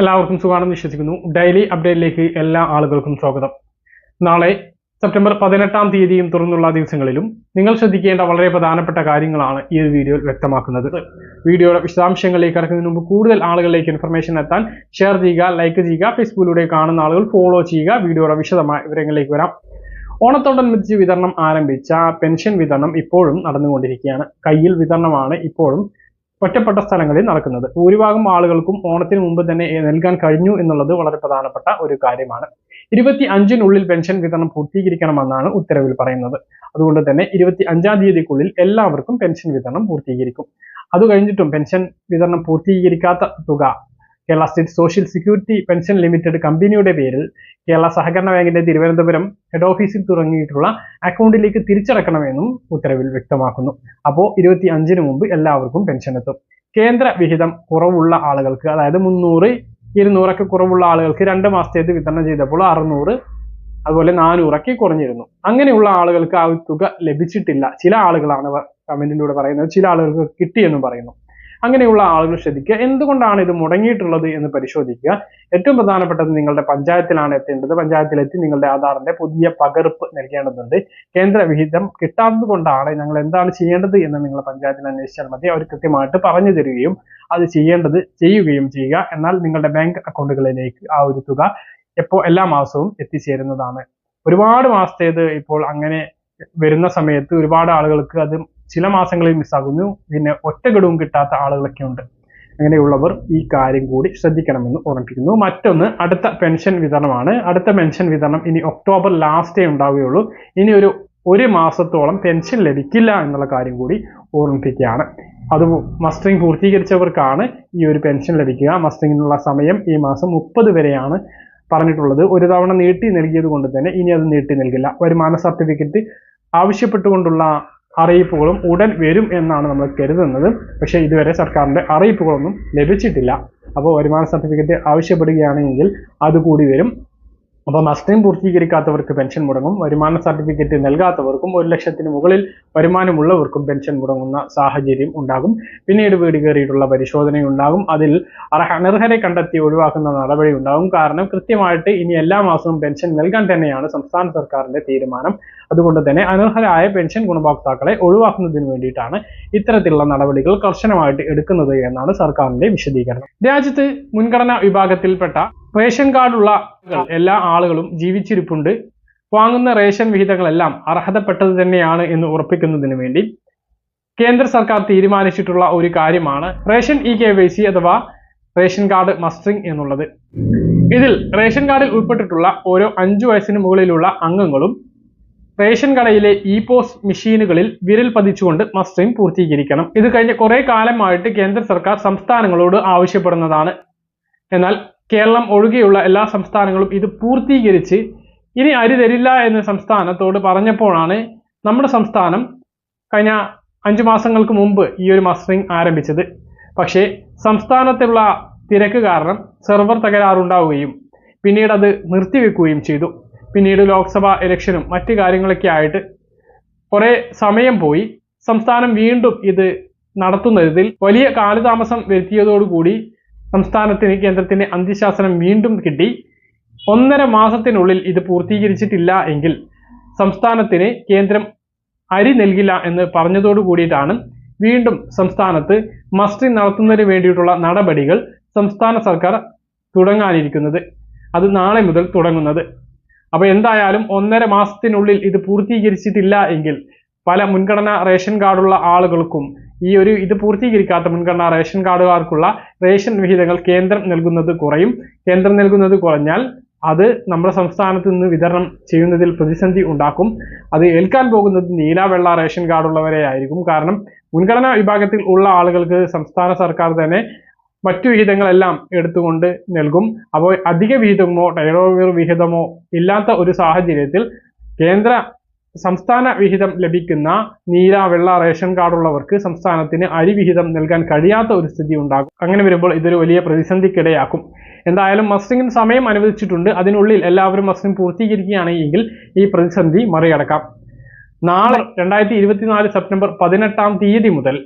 എല്ലാവർക്കും സുഖമാണെന്ന് വിശ്വസിക്കുന്നു. ഡെയിലി അപ്ഡേറ്റിലേക്ക് എല്ലാ ആളുകൾക്കും സ്വാഗതം. നാളെ സെപ്റ്റംബർ പതിനെട്ടാം തീയതിയും തുറന്നുള്ള ദിവസങ്ങളിലും നിങ്ങൾ ശ്രദ്ധിക്കേണ്ട വളരെ പ്രധാനപ്പെട്ട കാര്യങ്ങളാണ് ഈ ഒരു വീഡിയോയിൽ വ്യക്തമാക്കുന്നത്. വീഡിയോയുടെ വിശദാംശങ്ങളിലേക്ക് കടക്കുന്നതിന് മുമ്പ് കൂടുതൽ ആളുകളിലേക്ക് ഇൻഫർമേഷൻ എത്താൻ ഷെയർ ചെയ്യുക ലൈക്ക് ചെയ്യുക ഫേസ്ബുക്കിലൂടെ കാണുന്ന ആളുകൾ ഫോളോ ചെയ്യുക വീഡിയോയുടെ വിശദമായ വിവരങ്ങളിലേക്ക് വരാം. ഓണത്തോടനുബന്ധിച്ച് വിതരണം ആരംഭിച്ച പെൻഷൻ വിതരണം ഇപ്പോഴും നടന്നുകൊണ്ടിരിക്കുകയാണ്. കയ്യിൽ വിതരണമാണ് ഇപ്പോഴും ഒറ്റപ്പെട്ട സ്ഥലങ്ങളിൽ നടക്കുന്നത്. ഭൂരിഭാഗം ആളുകൾക്കും ഓണത്തിന് മുമ്പ് തന്നെ നൽകാൻ കഴിഞ്ഞു എന്നുള്ളത് വളരെ പ്രധാനപ്പെട്ട ഒരു കാര്യമാണ്. ഇരുപത്തി അഞ്ചിനുള്ളിൽ പെൻഷൻ വിതരണം പൂർത്തീകരിക്കണമെന്നാണ് ഉത്തരവിൽ പറയുന്നത്. അതുകൊണ്ട് തന്നെ ഇരുപത്തി അഞ്ചാം തീയതിക്കുള്ളിൽ എല്ലാവർക്കും പെൻഷൻ വിതരണം പൂർത്തീകരിക്കും. അത് കഴിഞ്ഞിട്ടും പെൻഷൻ വിതരണം പൂർത്തീകരിക്കാത്ത തുക Kerala state social security pension limited കമ്പനിയുടെ പേരിൽ കേരള സഹകരണ ബാങ്കിന്റെ തിരുവനന്തപുരം ഹെഡ് ഓഫീസിൽ തുടങ്ങിയിട്ടുള്ള അക്കൗണ്ടിലേക്ക് തിരിച്ചടക്കണമെന്നും ഉത്തരവിൽ വ്യക്തമാക്കുന്നു. അപ്പോൾ ഇരുപത്തി അഞ്ചിന് മുമ്പ് എല്ലാവർക്കും പെൻഷൻ എത്തും. കേന്ദ്ര വിഹിതം കുറവുള്ള ആളുകൾക്ക് അതായത് മുന്നൂറ് ഇരുന്നൂറൊക്കെ കുറവുള്ള ആളുകൾക്ക് രണ്ട് മാസത്തേത് വിതരണം ചെയ്തപ്പോൾ അറുന്നൂറ് അതുപോലെ നാനൂറൊക്കെ കുറഞ്ഞിരുന്നു. അങ്ങനെയുള്ള ആളുകൾക്ക് ആ തുക ലഭിച്ചിട്ടില്ല. ചില ആളുകളാണ് കമന്റിലൂടെ പറയുന്നത്. ചില ആളുകൾക്ക് കിട്ടിയെന്നും പറയുന്നു. അങ്ങനെയുള്ള ആളുകൾ ശ്രദ്ധിക്കുക. എന്തുകൊണ്ടാണ് ഇത് മുടങ്ങിയിട്ടുള്ളത് എന്ന് പരിശോധിക്കുക. ഏറ്റവും പ്രധാനപ്പെട്ടത് നിങ്ങളുടെ പഞ്ചായത്തിലാണ് എത്തേണ്ടത്. പഞ്ചായത്തിലെത്തി നിങ്ങളുടെ ആധാറിന്റെ പുതിയ പകർപ്പ് നൽകേണ്ടതുണ്ട്. കേന്ദ്ര വിഹിതം കിട്ടാത്തത് കൊണ്ടാണ് ഞങ്ങൾ എന്താണ് ചെയ്യേണ്ടത് എന്ന് നിങ്ങൾ പഞ്ചായത്തിൽ അന്വേഷിച്ചാൽ മതി. അവർ കൃത്യമായിട്ട് പറഞ്ഞു തരികയും അത് ചെയ്യേണ്ടത് ചെയ്യുകയും ചെയ്യുക. എന്നാൽ നിങ്ങളുടെ ബാങ്ക് അക്കൗണ്ടുകളിലേക്ക് ആ ഒരു തുക എപ്പോൾ എല്ലാ മാസവും എത്തിച്ചേരുന്നതാണ്. ഒരുപാട് മാസത്തേത് ഇപ്പോൾ അങ്ങനെ വരുന്ന സമയത്ത് ഒരുപാട് ആളുകൾക്ക് അത് ചില മാസങ്ങളിൽ മിസ്സാകുന്നു. പിന്നെ ഒറ്റ ഗഡുവും കിട്ടാത്ത ആളുകളൊക്കെ ഉണ്ട് അങ്ങനെയുള്ളവർ ഈ കാര്യം കൂടി ശ്രദ്ധിക്കണമെന്ന് ഓർമ്മിപ്പിക്കുന്നു. മറ്റൊന്ന് അടുത്ത പെൻഷൻ വിതരണമാണ്. അടുത്ത പെൻഷൻ വിതരണം ഇനി ഒക്ടോബർ ലാസ്റ്റേ ഉണ്ടാവുകയുള്ളൂ. ഇനി ഒരു ഒരു മാസത്തോളം പെൻഷൻ ലഭിക്കില്ല എന്നുള്ള കാര്യം കൂടി ഓർമ്മിപ്പിക്കുകയാണ്. അത് മസ്റ്ററിംഗ് പൂർത്തീകരിച്ചവർക്കാണ് ഈ ഒരു പെൻഷൻ ലഭിക്കുക. മസ്റ്ററിങ്ങിനുള്ള സമയം ഈ മാസം മുപ്പത് വരെയാണ് പറഞ്ഞിട്ടുള്ളത്. ഒരു തവണ നീട്ടി നൽകിയത് കൊണ്ട് തന്നെ ഇനി അത് നീട്ടി നൽകില്ല. വരുമാന സർട്ടിഫിക്കറ്റ് ആവശ്യപ്പെട്ടുകൊണ്ടുള്ള അറിയിപ്പുകളും ഉടൻ വരും എന്നാണ് നമ്മൾ കരുതുന്നത്. പക്ഷേ ഇതുവരെ സർക്കാരിന്റെ അറിയിപ്പുകളൊന്നും ലഭിച്ചിട്ടില്ല. അപ്പോൾ വരുമാന സർട്ടിഫിക്കറ്റ് ആവശ്യപ്പെടുകയാണെങ്കിൽ അതുകൂടി വരും. അപ്പോൾ മസ്റ്റിംഗ് പൂർത്തീകരിക്കാത്തവർക്ക് പെൻഷൻ മുടങ്ങും വരുമാന സർട്ടിഫിക്കറ്റ് നൽകാത്തവർക്കും ഒരു ലക്ഷത്തിന് മുകളിൽ വരുമാനമുള്ളവർക്കും പെൻഷൻ മുടങ്ങുന്ന സാഹചര്യം ഉണ്ടാകും. പിന്നീട് വീട് കയറിയിട്ടുള്ള പരിശോധനയുണ്ടാകും അതിൽ അനർഹരെ കണ്ടെത്തി ഒഴിവാക്കുന്ന നടപടി ഉണ്ടാകും. കാരണം കൃത്യമായിട്ട് ഇനി എല്ലാ മാസവും പെൻഷൻ നൽകാൻ തന്നെയാണ് സംസ്ഥാന സർക്കാരിന്റെ തീരുമാനം. അതുകൊണ്ട് തന്നെ അനർഹരായ പെൻഷൻ ഗുണഭോക്താക്കളെ ഒഴിവാക്കുന്നതിന് വേണ്ടിയിട്ടാണ് ഇത്തരത്തിലുള്ള നടപടികൾ കർശനമായിട്ട് എടുക്കുന്നത് എന്നാണ് സർക്കാരിന്റെ വിശദീകരണം. രാജ്യത്ത് മുൻഗണനാ വിഭാഗത്തിൽപ്പെട്ട റേഷൻ കാർഡുള്ള എല്ലാ ആളുകളും ജീവിച്ചിരിപ്പുണ്ട്. വാങ്ങുന്ന റേഷൻ വിഹിതങ്ങളെല്ലാം അർഹതപ്പെട്ടത് തന്നെയാണ് എന്ന് ഉറപ്പിക്കുന്നതിന് വേണ്ടി കേന്ദ്ര സർക്കാർ തീരുമാനിച്ചിട്ടുള്ള ഒരു കാര്യമാണ് ration E K Y C അഥവാ റേഷൻ കാർഡ് മസ്റ്ററിംഗ് എന്നുള്ളത്. ഇതിൽ റേഷൻ കാർഡിൽ ഉൾപ്പെട്ടിട്ടുള്ള ഓരോ അഞ്ചു വയസ്സിന് മുകളിലുള്ള അംഗങ്ങളും റേഷൻ കടയിലെ ഇ പോസ് മെഷീനുകളിൽ വിരൽ പതിച്ചുകൊണ്ട് മസ്റ്ററിംഗ് പൂർത്തീകരിക്കണം. ഇത് കഴിഞ്ഞ കുറേ കാലമായിട്ട് കേന്ദ്ര സർക്കാർ സംസ്ഥാനങ്ങളോട് ആവശ്യപ്പെടുന്നതാണ്. എന്നാൽ കേരളം ഒഴികെയുള്ള എല്ലാ സംസ്ഥാനങ്ങളും ഇത് പൂർത്തീകരിച്ച് ഇനി അരി തരില്ല എന്ന് സംസ്ഥാനത്തോട് പറഞ്ഞപ്പോഴാണ് നമ്മുടെ സംസ്ഥാനം കഴിഞ്ഞ അഞ്ചു മാസങ്ങൾക്ക് മുമ്പ് ഈ ഒരു മസ്റ്ററിംഗ് ആരംഭിച്ചത്. പക്ഷേ സംസ്ഥാനത്തുള്ള തിരക്ക് കാരണം സെർവർ തകരാറുണ്ടാവുകയും പിന്നീട് അത് നിർത്തിവെക്കുകയും ചെയ്തു. പിന്നീട് ലോക്സഭാ ഇലക്ഷനും മറ്റു കാര്യങ്ങളൊക്കെ ആയിട്ട് കുറേ സമയം പോയി. സംസ്ഥാനം വീണ്ടും ഇത് നടത്തുന്നതിൽ വലിയ കാലതാമസം വരുത്തിയതോടുകൂടി സംസ്ഥാനത്തിന് കേന്ദ്രത്തിന് അന്ത്യശാസനം വീണ്ടും കിട്ടി. ഒന്നര മാസത്തിനുള്ളിൽ ഇത് പൂർത്തീകരിച്ചിട്ടില്ല എങ്കിൽ സംസ്ഥാനത്തിന് കേന്ദ്രം അരി നൽകില്ല എന്ന് പറഞ്ഞതോടു കൂടിയിട്ടാണ് വീണ്ടും സംസ്ഥാനത്ത് മസ്റ്റിംഗ് നടത്തുന്നതിന് വേണ്ടിയിട്ടുള്ള നടപടികൾ സംസ്ഥാന സർക്കാർ തുടങ്ങാനിരിക്കുന്നത്. അത് നാളെ മുതൽ തുടങ്ങുന്നത്. അപ്പോൾ എന്തായാലും ഒന്നര മാസത്തിനുള്ളിൽ ഇത് പൂർത്തീകരിച്ചിട്ടില്ല എങ്കിൽ പല മുൻഗണന റേഷൻ കാർഡുള്ള ആളുകൾക്കും ഈ ഒരു ഇത് പൂർത്തീകരിക്കാത്ത മുൻഗണന റേഷൻ കാർഡുകാർക്കുള്ള റേഷൻ വിഹിതങ്ങൾ കേന്ദ്രം നൽകുന്നത് കുറയും. കേന്ദ്രം നൽകുന്നത് കുറഞ്ഞാൽ അത് നമ്മുടെ സംസ്ഥാനത്ത് നിന്ന് വിതരണം ചെയ്യുന്നതിൽ പ്രതിസന്ധി ഉണ്ടാക്കും. അത് ഏൽക്കാൻ പോകുന്നത് നീല വെള്ള റേഷൻ കാർഡുള്ളവരെ ആയിരിക്കും. കാരണം മുൻഗണനാ വിഭാഗത്തിൽ ഉള്ള ആളുകൾക്ക് സംസ്ഥാന സർക്കാർ തന്നെ മറ്റു വിഹിതങ്ങളെല്ലാം എടുത്തുകൊണ്ട് നൽകും. അപ്പോൾ അധിക വിഹിതമോ ടൈറോവിർ വിഹിതമോ ഇല്ലാത്ത ഒരു സാഹചര്യത്തിൽ കേന്ദ്ര സംസ്ഥാന വിഹിതം ലഭിക്കുന്ന നീല വെള്ള റേഷൻ കാർഡുള്ളവർക്ക് സംസ്ഥാനത്തിന് അരി വിഹിതം നൽകാൻ കഴിയാത്ത ഒരു സ്ഥിതി ഉണ്ടാകും. അങ്ങനെ വരുമ്പോൾ ഇതൊരു വലിയ പ്രതിസന്ധിക്കിടയാക്കും. എന്തായാലും മസ്റ്റിങ്ങിന് സമയം അനുവദിച്ചിട്ടുണ്ട്. അതിനുള്ളിൽ എല്ലാവരും മസ്റ്റിംഗ് പൂർത്തീകരിക്കുകയാണെങ്കിൽ ഈ പ്രതിസന്ധി മറികടക്കാം. നാളെ രണ്ടായിരത്തി ഇരുപത്തിനാല് സെപ്റ്റംബർ പതിനെട്ടാം തീയതി മുതൽ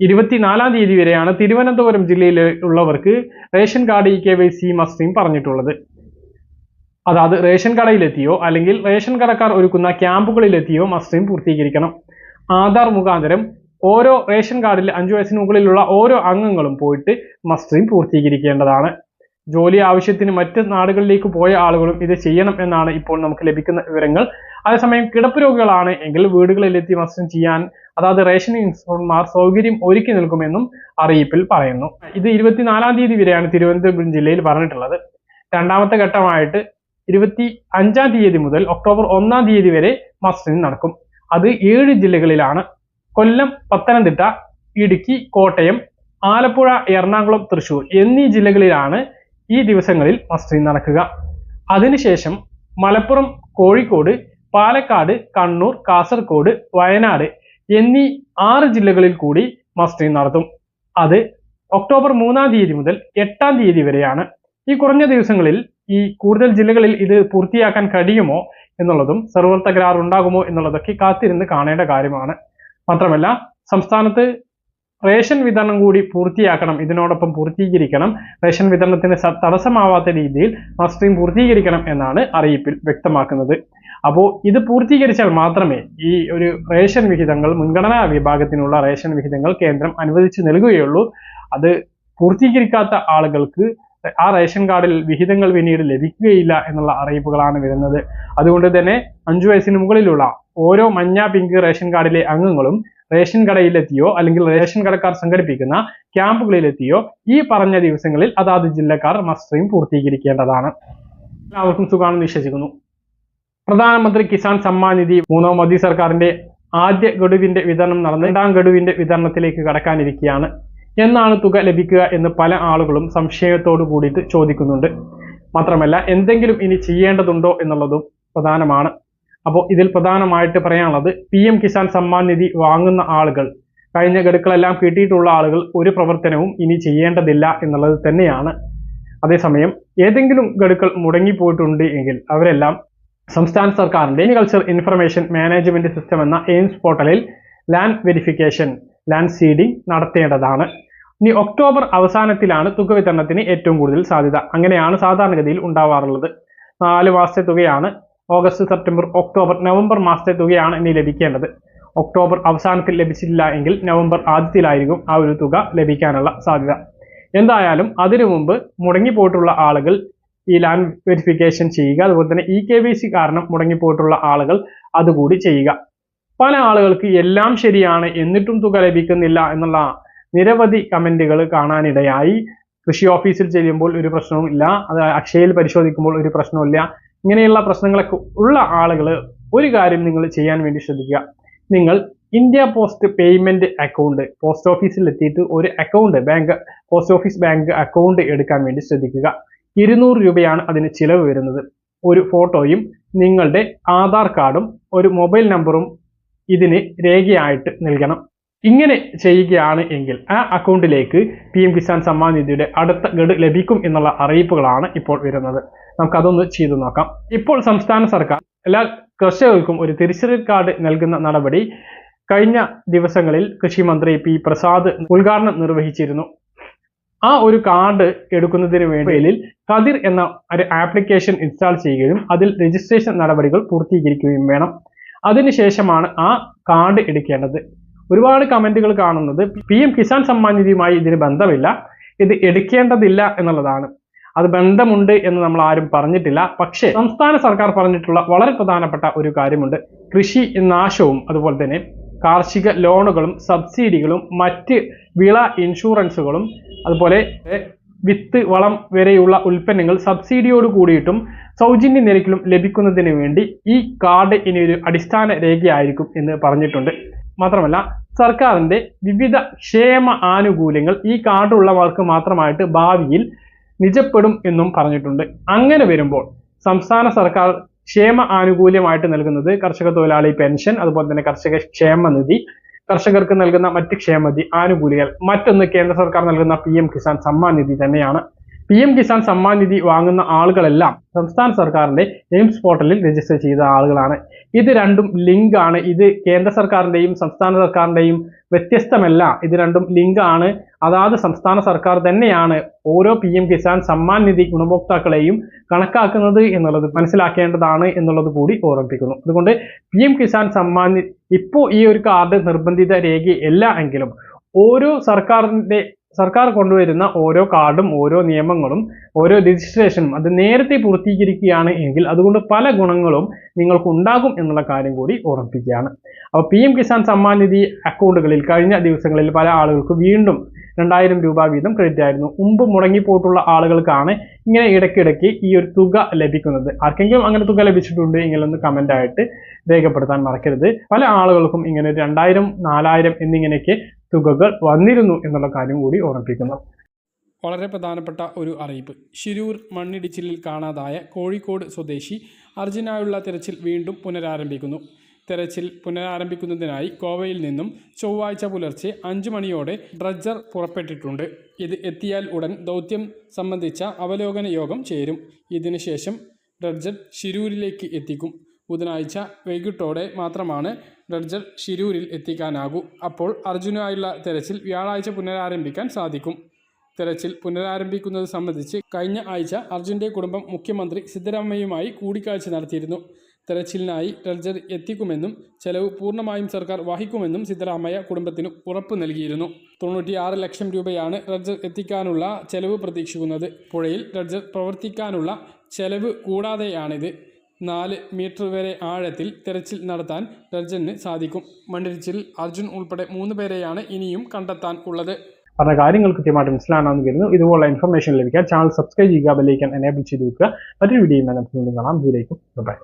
ഇരുപത്തിനാലാം തീയതി വരെയാണ് Thiruvananthapuram ജില്ലയിലുള്ളവർക്ക് ration card E K Y C mustering പറഞ്ഞിട്ടുള്ളത്. അതായത് റേഷൻ കടയിലെത്തിയോ അല്ലെങ്കിൽ റേഷൻ കടക്കാർ ഒരുക്കുന്ന ക്യാമ്പുകളിലെത്തിയോ മസ്റ്റിംഗ് പൂർത്തീകരിക്കണം. ആധാർ മുഖാന്തരം ഓരോ റേഷൻ കാർഡിൽ അഞ്ചു വയസ്സിന് മുകളിലുള്ള ഓരോ അംഗങ്ങളും പോയിട്ട് മസ്റ്റിംഗ് പൂർത്തീകരിക്കേണ്ടതാണ്. ജോലി ആവശ്യത്തിന് മറ്റ് നാടുകളിലേക്ക് പോയ ആളുകളും ഇത് ചെയ്യണം എന്നാണ് ഇപ്പോൾ നമുക്ക് ലഭിക്കുന്ന വിവരങ്ങൾ. അതേസമയം കിടപ്പ് രോഗികളാണ് എങ്കിൽ വീടുകളിലെത്തി മസ്റ്റിംഗ് ചെയ്യാൻ അതായത് റേഷൻ ഇൻസ്പെക്ടർമാർ സൗകര്യം ഒരുക്കി നൽകുമെന്നും അറിയിപ്പിൽ പറയുന്നു. ഇത് ഇരുപത്തിനാലാം തീയതി വരെയാണ് തിരുവനന്തപുരം ജില്ലയിൽ പറഞ്ഞിട്ടുള്ളത്. രണ്ടാമത്തെ ഘട്ടമായിട്ട് ഇരുപത്തി അഞ്ചാം തീയതി മുതൽ ഒക്ടോബർ ഒന്നാം തീയതി വരെ മസ്ജിദ് നടക്കും. അത് ഏഴ് ജില്ലകളിലാണ്. കൊല്ലം പത്തനംതിട്ട ഇടുക്കി കോട്ടയം ആലപ്പുഴ എറണാകുളം തൃശൂർ എന്നീ ജില്ലകളിലാണ് ഈ ദിവസങ്ങളിൽ മസ്ജിദ് നടക്കുക. അതിനുശേഷം മലപ്പുറം കോഴിക്കോട് പാലക്കാട് കണ്ണൂർ കാസർഗോഡ് വയനാട് എന്നീ ആറ് ജില്ലകളിൽ കൂടി മസ്ജിദ് നടത്തും. അത് ഒക്ടോബർ മൂന്നാം തീയതി മുതൽ എട്ടാം തീയതി വരെയാണ്. ഈ കുറഞ്ഞ ദിവസങ്ങളിൽ ഈ കൂടുതൽ ജില്ലകളിൽ ഇത് പൂർത്തിയാക്കാൻ കഴിയുമോ എന്നുള്ളതും സെർവർ തകരാർ ഉണ്ടാകുമോ എന്നുള്ളതൊക്കെ കാത്തിരുന്ന് കാണേണ്ട കാര്യമാണ്. മാത്രമല്ല സംസ്ഥാനത്ത് റേഷൻ വിതരണം കൂടി പൂർത്തിയാക്കണം ഇതിനോടൊപ്പം പൂർത്തീകരിക്കണം റേഷൻ വിതരണത്തിന് തടസ്സമാവാത്ത രീതിയിൽ മസ്റ്റിംഗ് പൂർത്തീകരിക്കണം എന്നാണ് അറിയിപ്പിൽ വ്യക്തമാക്കുന്നത്. അപ്പോൾ ഇത് പൂർത്തീകരിച്ചാൽ മാത്രമേ ഈ ഒരു റേഷൻ വിഹിതങ്ങൾ മുൻഗണനാ വിഭാഗത്തിനുള്ള റേഷൻ വിഹിതങ്ങൾ കേന്ദ്രം അനുവദിച്ചു നൽകുകയുള്ളൂ. അത് പൂർത്തീകരിക്കാത്ത ആളുകൾക്ക് ആ റേഷൻ കാർഡിൽ വിഹിതങ്ങൾ പിന്നീട് ലഭിക്കുകയില്ല എന്നുള്ള അറിയിപ്പുകളാണ് വരുന്നത്. അതുകൊണ്ട് തന്നെ അഞ്ചു വയസ്സിന് മുകളിലുള്ള ഓരോ മഞ്ഞ പിങ്ക് റേഷൻ കാർഡിലെ അംഗങ്ങളും റേഷൻ കടയിലെത്തിയോ അല്ലെങ്കിൽ റേഷൻ കടക്കാർ സംഘടിപ്പിക്കുന്ന ക്യാമ്പുകളിലെത്തിയോ ഈ പറഞ്ഞ ദിവസങ്ങളിൽ അതാത് ജില്ലക്കാർ മസ്റ്ററിംഗ് പൂർത്തീകരിക്കേണ്ടതാണ്. എല്ലാവർക്കും സുഖാണെന്ന് വിശ്വസിക്കുന്നു. പ്രധാനമന്ത്രി കിസാൻ സമ്മാൻ നിധി മൂന്നാം മോദി സർക്കാരിന്റെ ആദ്യ ഗഡുവിന്റെ വിതരണം നടന്ന് രണ്ടാം ഗഡുവിന്റെ വിതരണത്തിലേക്ക് കടക്കാനിരിക്കുകയാണ്. എന്നാണ് തുക ലഭിക്കുക എന്ന് പല ആളുകളും സംശയത്തോടു കൂടിയിട്ട് ചോദിക്കുന്നുണ്ട്. മാത്രമല്ല എന്തെങ്കിലും ഇനി ചെയ്യേണ്ടതുണ്ടോ എന്നുള്ളതും പ്രധാനമാണ്. അപ്പോൾ ഇതിൽ പ്രധാനമായിട്ട് പറയാനുള്ളത് പി എം കിസാൻ സമ്മാൻ നിധി വാങ്ങുന്ന ആളുകൾ കഴിഞ്ഞ ഗഡുക്കളെല്ലാം കിട്ടിയിട്ടുള്ള ആളുകൾ ഒരു പ്രവർത്തനവും ഇനി ചെയ്യേണ്ടതില്ല എന്നുള്ളത് തന്നെയാണ്. അതേസമയം ഏതെങ്കിലും ഗഡുക്കൾ മുടങ്ങിപ്പോയിട്ടുണ്ട് എങ്കിൽ അവരെല്ലാം സംസ്ഥാന സർക്കാരിന്റെ അഗ്രികൾച്ചർ ഇൻഫർമേഷൻ മാനേജ്മെന്റ് സിസ്റ്റം എന്ന എയിംസ് പോർട്ടലിൽ ലാൻഡ് വെരിഫിക്കേഷൻ ലാൻഡ് സീഡിംഗ് നടത്തേണ്ടതാണ്. ഇനി ഒക്ടോബർ അവസാനത്തിലാണ് തുക വിതരണത്തിന് ഏറ്റവും കൂടുതൽ സാധ്യത. അങ്ങനെയാണ് സാധാരണഗതിയിൽ ഉണ്ടാവാറുള്ളത്. നാല് മാസത്തെ തുകയാണ് ഓഗസ്റ്റ് സെപ്റ്റംബർ ഒക്ടോബർ നവംബർ മാസത്തെ തുകയാണ് ഇനി ലഭിക്കേണ്ടത്. ഒക്ടോബർ അവസാനത്തിൽ ലഭിച്ചില്ല എങ്കിൽ നവംബർ ആദ്യത്തിലായിരിക്കും ആ ഒരു തുക ലഭിക്കാനുള്ള സാധ്യത. എന്തായാലും അതിനു മുമ്പ് മുടങ്ങിപ്പോയിട്ടുള്ള ആളുകൾ ഈ ലാൻഡ് വെരിഫിക്കേഷൻ ചെയ്യുക അതുപോലെ തന്നെ ഇ കെ വി സി കാരണം മുടങ്ങിപ്പോയിട്ടുള്ള ആളുകൾ അതുകൂടി ചെയ്യുക. പല ആളുകൾക്ക് എല്ലാം ശരിയാണ് എന്നിട്ടും തുക ലഭിക്കുന്നില്ല എന്നുള്ള നിരവധി കമന്റുകൾ കാണാനിടയായി. കൃഷി ഓഫീസിൽ ചെയ്യുമ്പോൾ ഒരു പ്രശ്നവും ഇല്ല അത് അക്ഷയയിൽ പരിശോധിക്കുമ്പോൾ ഒരു പ്രശ്നവുമില്ല ഇങ്ങനെയുള്ള പ്രശ്നങ്ങളൊക്കെ ഉള്ള ആളുകൾ ഒരു കാര്യം നിങ്ങൾ ചെയ്യാൻ വേണ്ടി ശ്രദ്ധിക്കുക. നിങ്ങൾ India post payment account post ഓഫീസിൽ എത്തിയിട്ട് ഒരു account bank post office bank account എടുക്കാൻ വേണ്ടി ശ്രദ്ധിക്കുക. ഇരുന്നൂറ് രൂപയാണ് അതിന് ചിലവ് വരുന്നത്. ഒരു ഫോട്ടോയും നിങ്ങളുടെ ആധാർ കാർഡും ഒരു മൊബൈൽ നമ്പറും ഇതിന് രേഖയായിട്ട് നൽകണം. ഇങ്ങനെ ചെയ്യുകയാണ് എങ്കിൽ ആ അക്കൗണ്ടിലേക്ക് പി എം കിസാൻ സമ്മാൻ നിധിയുടെ അടുത്ത ഗഡ് ലഭിക്കും എന്നുള്ള അറിയിപ്പുകളാണ് ഇപ്പോൾ വരുന്നത്. നമുക്കതൊന്ന് ചെയ്തു നോക്കാം. ഇപ്പോൾ സംസ്ഥാന സർക്കാർ എല്ലാ കർഷകർക്കും ഒരു തിരിച്ചറിയൽ കാർഡ് നൽകുന്ന നടപടി കഴിഞ്ഞ ദിവസങ്ങളിൽ കൃഷി മന്ത്രി പി പ്രസാദ് ഉദ്ഘാടനം നിർവഹിച്ചിരുന്നു. ആ ഒരു കാർഡ് എടുക്കുന്നതിന് വേണ്ടിയിൽ കതിർ എന്ന ഒരു ആപ്ലിക്കേഷൻ ഇൻസ്റ്റാൾ ചെയ്യുകയും അതിൽ രജിസ്ട്രേഷൻ നടപടികൾ പൂർത്തീകരിക്കുകയും വേണം. അതിനുശേഷമാണ് ആ കാർഡ് എടുക്കേണ്ടത്. ഒരുപാട് കമന്റുകൾ കാണുന്നത് പി എം കിസാൻ സമ്മാൻ നിധിയുമായി ഇതിന് ബന്ധമില്ല. ഇത് എടുക്കേണ്ടതില്ല എന്നുള്ളതാണ്. അത് ബന്ധമുണ്ട് എന്ന് നമ്മൾ ആരും പറഞ്ഞിട്ടില്ല. പക്ഷേ സംസ്ഥാന സർക്കാർ പറഞ്ഞിട്ടുള്ള വളരെ പ്രധാനപ്പെട്ട ഒരു കാര്യമുണ്ട്. കൃഷി നാശവും അതുപോലെ തന്നെ കാർഷിക ലോണുകളും സബ്സിഡികളും മറ്റ് വിള ഇൻഷുറൻസുകളും അതുപോലെ വിത്ത് വളം വരെയുള്ള ഉൽപ്പന്നങ്ങൾ സബ്സിഡിയോട് കൂടിയിട്ടും സൗജന്യ നിരക്കിലും ലഭിക്കുന്നതിന് വേണ്ടി ഈ കാർഡ് ഇനി ഒരു അടിസ്ഥാന രേഖയായിരിക്കും എന്ന് പറഞ്ഞിട്ടുണ്ട്. മാത്രമല്ല സർക്കാരിന്റെ വിവിധ ക്ഷേമ ആനുകൂല്യങ്ങൾ ഈ കാർഡ് ഉള്ളവർക്ക് മാത്രമായിട്ട് ഭാവിയിൽ നിജപ്പെടും എന്നും പറഞ്ഞിട്ടുണ്ട്. അങ്ങനെ വരുമ്പോൾ സംസ്ഥാന സർക്കാർ ക്ഷേമ ആനുകൂല്യമായിട്ട് നൽകുന്നത് കർഷക തൊഴിലാളി പെൻഷൻ അതുപോലെ തന്നെ കർഷക ക്ഷേമനിധി കർഷകർക്ക് നൽകുന്ന മറ്റ് ക്ഷേമനിധി ആനുകൂല്യങ്ങൾ മറ്റൊന്ന് കേന്ദ്ര സർക്കാർ നൽകുന്ന പി എം കിസാൻ സമ്മാൻ നിധി തന്നെയാണ്. പി എം കിസാൻ സമ്മാൻ നിധി വാങ്ങുന്ന ആളുകളെല്ലാം സംസ്ഥാന സർക്കാരിന്റെ എയിംസ് പോർട്ടലിൽ രജിസ്റ്റർ ചെയ്ത ആളുകളാണ്. ഇത് രണ്ടും ലിങ്ക് ആണ്. ഇത് കേന്ദ്ര സർക്കാരിന്റെയും സംസ്ഥാന സർക്കാരിന്റെയും വ്യത്യസ്തമല്ല. ഇത് രണ്ടും ലിങ്ക് ആണ്. അതാത് സംസ്ഥാന സർക്കാർ തന്നെയാണ് ഓരോ പി എം കിസാൻ സമ്മാൻ നിധി ഗുണഭോക്താക്കളെയും കണക്കാക്കുന്നത് എന്നുള്ളത് മനസ്സിലാക്കേണ്ടതാണ് എന്നുള്ളത് കൂടി ഓർമ്മിപ്പിക്കുന്നു. അതുകൊണ്ട് പി എം കിസാൻ സമ്മാൻ ഇപ്പോൾ ഈ ഒരു കാർഡ് നിർബന്ധിത രേഖയല്ല എങ്കിലും ഓരോ സർക്കാരിന്റെ സർക്കാർ കൊണ്ടുവരുന്ന ഓരോ കാർഡും ഓരോ നിയമങ്ങളും ഓരോ രജിസ്ട്രേഷനും അത് നേരത്തെ പൂർത്തീകരിക്കുകയാണ് എങ്കിൽ അതുകൊണ്ട് പല ഗുണങ്ങളും നിങ്ങൾക്ക് ഉണ്ടാകും എന്നുള്ള കാര്യം കൂടി ഓർമ്മിപ്പിക്കുകയാണ് അപ്പോൾ പി എം കിസാൻ സമ്മാൻ നിധി അക്കൗണ്ടുകളിൽ കഴിഞ്ഞ ദിവസങ്ങളിൽ പല ആളുകൾക്ക് വീണ്ടും രണ്ടായിരം രൂപ വീതം ക്രെഡിറ്റ് ആയിരുന്നു. മുമ്പ് മുടങ്ങിപ്പോയിട്ടുള്ള ആളുകൾക്കാണ് ഇങ്ങനെ ഇടയ്ക്കിടയ്ക്ക് ഈ ഒരു തുക ലഭിക്കുന്നത്. ആർക്കെങ്കിലും അങ്ങനെ തുക ലഭിച്ചിട്ടുണ്ട് എങ്കിലൊന്ന് കമന്റ് ആയിട്ട് രേഖപ്പെടുത്താൻ മറക്കരുത്. പല ആളുകൾക്കും ഇങ്ങനെ രണ്ടായിരം നാലായിരം എന്നിങ്ങനെയൊക്കെ തുകകൾ വന്നിരുന്നു എന്നുള്ള കാര്യം കൂടി ഓർമ്മിപ്പിക്കുന്നു വളരെ പ്രധാനപ്പെട്ട ഒരു അറിയിപ്പ്. ശിരൂർ മണ്ണിടിച്ചിലിൽ കാണാതായ കോഴിക്കോട് സ്വദേശി അർജുനായുള്ള തിരച്ചിൽ വീണ്ടും പുനരാരംഭിക്കുന്നു. തെരച്ചിൽ പുനരാരംഭിക്കുന്നതിനായി കോവയിൽ നിന്നും ചൊവ്വാഴ്ച പുലർച്ചെ അഞ്ചു മണിയോടെ ഡ്രഡ്ജർ പുറപ്പെട്ടിട്ടുണ്ട്. ഇത് എത്തിയാൽ ഉടൻ ദൗത്യം സംബന്ധിച്ച അവലോകന യോഗം ചേരും. ഇതിനുശേഷം ഡ്രഡ്ജർ ഷിരൂരിലേക്ക് എത്തിക്കും. ബുധനാഴ്ച വൈകിട്ടോടെ മാത്രമാണ് ഡ്രഡ്ജർ ഷിരൂരിൽ എത്തിക്കാനാകൂ. അപ്പോൾ അർജുനായുള്ള തെരച്ചിൽ വ്യാഴാഴ്ച പുനരാരംഭിക്കാൻ സാധിക്കും. തെരച്ചിൽ പുനരാരംഭിക്കുന്നത് സംബന്ധിച്ച് കഴിഞ്ഞ ആഴ്ച അർജുന്റെ കുടുംബം മുഖ്യമന്ത്രി സിദ്ധരാമയ്യയുമായി കൂടിക്കാഴ്ച നടത്തിയിരുന്നു. തെരച്ചിലിനായി ഡ്രഡ്ജർ എത്തിക്കുമെന്നും ചെലവ് പൂർണമായും സർക്കാർ വഹിക്കുമെന്നും സിദ്ധരാമയ്യ കുടുംബത്തിന് ഉറപ്പ് നൽകിയിരുന്നു. തൊണ്ണൂറ്റിയാറ് ലക്ഷം രൂപയാണ് ഡ്രഡ്ജർ എത്തിക്കാനുള്ള ചെലവ് പ്രതീക്ഷിക്കുന്നത്. പുഴയിൽ ഡ്രഡ്ജർ പ്രവർത്തിക്കാനുള്ള ചെലവ് കൂടാതെയാണിത്. നാല് മീറ്റർ വരെ ആഴത്തിൽ തെരച്ചിൽ നടത്താൻ ഡ്രഡ്ജറിന് സാധിക്കും. മണ്ണിടിച്ചിൽ അർജുൻ ഉൾപ്പെടെ മൂന്ന് പേരെയാണ് ഇനിയും കണ്ടെത്താൻ ഉള്ളത്. പറഞ്ഞ കാര്യങ്ങൾ കൃത്യമായിട്ട് മനസ്സിലാണെന്ന് കരുതുന്നു. ഇതുപോലുള്ള ഇൻഫർമേഷൻ ലഭിക്കാൻ ചാനൽ സബ്സ്ക്രൈബ് ചെയ്യുക ബെല്ലൈക്കൻ എനേബിൾ ചെയ്ത് വെക്കുക. മറ്റൊരു വീഡിയോ നമുക്ക് വീണ്ടും കാണാം. ദൂരേക്കും ബൈ